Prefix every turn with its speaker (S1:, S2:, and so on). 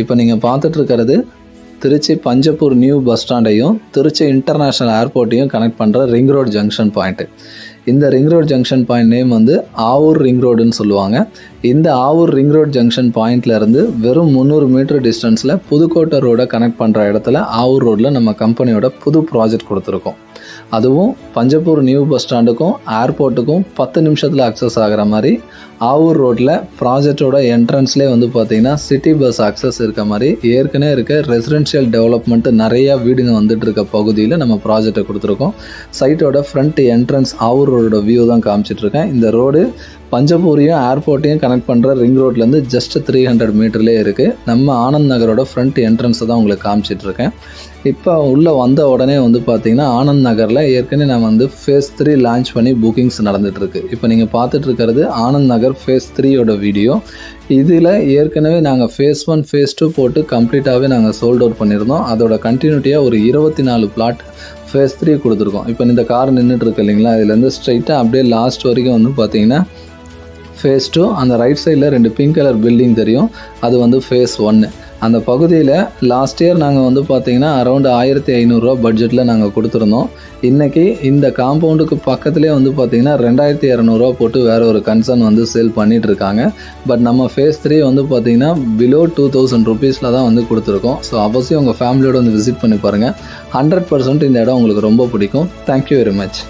S1: இப்போ நீங்கள் பார்த்துட்டு இருக்கிறது திருச்சி பஞ்சப்பூர் நியூ பஸ் ஸ்டாண்டையும் திருச்சி இன்டர்நேஷ்னல் ஏர்போர்ட்டையும் கனெக்ட் பண்ணுற ரிங் ரோட் ஜங்ஷன் பாயிண்ட்டு இந்த ring road junction point name வந்து ஆவூர் ரிங் ரோடுன்னு சொல்லுவாங்க. இந்த ஆவூர் ரிங் ரோட் ஜங்ஷன் பாயிண்ட்லேருந்து வெறும் முந்நூறு மீட்டர் டிஸ்டன்ஸில் புதுக்கோட்டை ரோடை கனெக்ட் பண்ணுற இடத்துல ஆவூர் ரோட்டில் நம்ம கம்பெனியோட புது ப்ராஜெக்ட் கொடுத்துருக்கோம். அதுவும் பஞ்சப்பூர் நியூ பஸ் ஸ்டாண்டுக்கும் ஏர்போர்ட்டுக்கும் பத்து நிமிஷத்தில் அக்சஸ் ஆகிற மாதிரி ஆவூர் ரோட்டில் ப்ராஜெக்டோட என்ட்ரன்ஸ்லேயே வந்து பார்த்திங்கன்னா சிட்டி பஸ் அக்சஸ் இருக்க மாதிரி ஏற்கனவே இருக்க ரெசிடென்ஷியல் டெவலப்மெண்ட் நிறையா வீடுங்க வந்துட்டு இருக்க பகுதியில் நம்ம ப்ராஜெக்டை கொடுத்துருக்கோம். சைட்டோட ஃப்ரண்ட் என்ட்ரன்ஸ் ஆவூர் ரோடோட வியூ தான் காமிச்சிட்ருக்கேன் இந்த ரோடு பஞ்சபூரியும் ஏர்போர்ட்டையும் கனெக்ட் பண்ணுற ரிங் ரோட்லேருந்து ஜஸ்ட் த்ரீ ஹண்ட்ரட் மீட்டர்லேயே இருக்குது நம்ம ஆனந்த் நகரோட ஃப்ரண்ட் என்ட்ரன்ஸை தான் உங்களுக்கு காமிச்சிட்ருக்கேன் இப்போ உள்ளே வந்த உடனே வந்து பார்த்தீங்கன்னா ஆனந்த் நகரில் ஏற்கனவே நம்ம வந்து ஃபேஸ் த்ரீ லான்ச் பண்ணி புக்கிங்ஸ் நடந்துகிட்ருக்கு இப்போ நீங்கள் பார்த்துட்ருக்கிறது ஆனந்த் நகர் ஃபேஸ் த்ரீயோட வீடியோ இதில் ஏற்கனவே நாங்கள் ஃபேஸ் ஒன் ஃபேஸ் டூ போட்டு கம்ப்ளீட்டாகவே நாங்கள் சோல்ட் அவுட் பண்ணியிருந்தோம். அதோட கண்டினியூட்டியாக ஒரு இருபத்தி நாலு பிளாட் ஃபேஸ் த்ரீ கொடுத்துருக்கோம். இப்போ இந்த கார் நின்றுட்டு இருக்கு இல்லைங்களா இதுலேருந்து ஸ்ட்ரைட்டாக அப்படியே லாஸ்ட் வரைக்கும் வந்து பார்த்தீங்கன்னா ஃபேஸ் டூ அந்த ரைட் சைடில் ரெண்டு பிங்க் கலர் பில்டிங் தெரியும். அது வந்து ஃபேஸ் ஒன்று அந்த பகுதியில் லாஸ்ட் இயர் நாங்கள் வந்து பார்த்தீங்கன்னா அரௌண்ட் ஆயிரத்தி ஐநூறுரூவா பட்ஜெட்டில் நாங்கள் கொடுத்துருந்தோம். இன்றைக்கி இந்த காம்பவுண்டுக்கு பக்கத்துலேயே வந்து பார்த்தீங்கன்னா ரெண்டாயிரத்தி இரநூறுவா போட்டு வேற ஒரு கன்சர்ன் வந்து சேல் பண்ணிகிட்ருக்காங்க பட் நம்ம ஃபேஸ் த்ரீ வந்து பார்த்தீங்கன்னா பிலோ டூ தௌசண்ட் ருபீஸில் தான் வந்து கொடுத்துருக்கோம். ஸோ அவசியம் உங்கள் ஃபேமிலியோட வந்து விசிட் பண்ணி பாருங்கள் ஹண்ட்ரட் பர்சன்ட் இந்த இடம் உங்களுக்கு ரொம்ப பிடிக்கும். Thank you very much